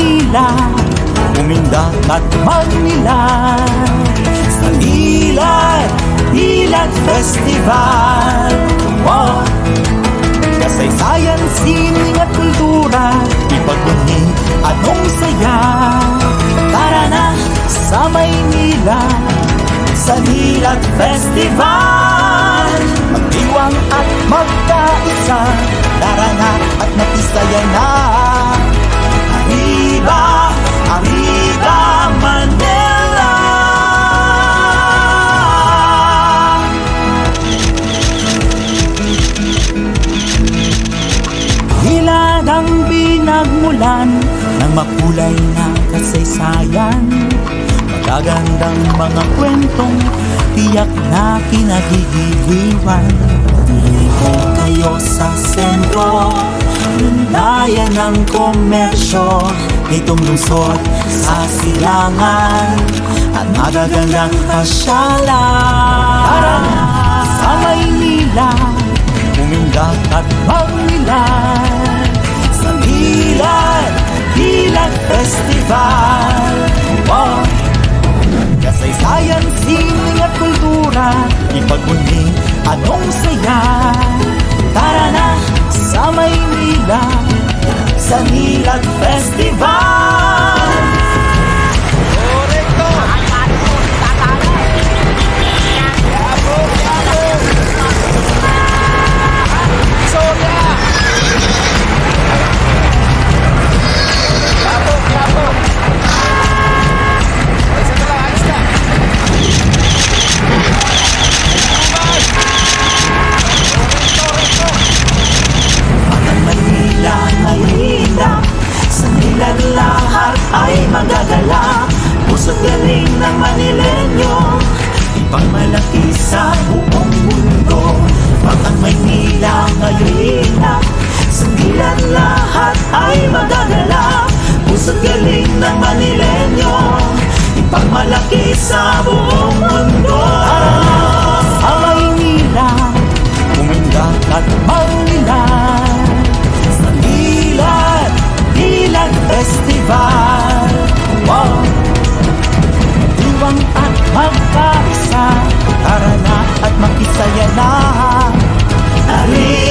Maynila Umindak at Manila. Sa Ilan, Ilan Festival. Oh. Kasaysayan, sining at kultura Ipagbunyi, anong saya. Tara na sa Maynila Sa Nilat Festival. Magdiwang at magkaisa Tara na at makisaya na binagmulan ng makulay na kasaysayan. Magagandang mga kwentong tiyak na kinagigiliwan. Dito kayo sa sentro Lundayan ng komersyo Itong lungsod sa silangan At magagandang pasyalan Sa Nilat Festival magagala Puso't galing ng Manilenyo Ipagmalaki sa buong mundo. Pag ang Maynila Maynila Sa nilang lahat ay magagala. Puso't galing ng Manilenyo Ipagmalaki sa buong magkaisa Tara na at makisaya na. Arriba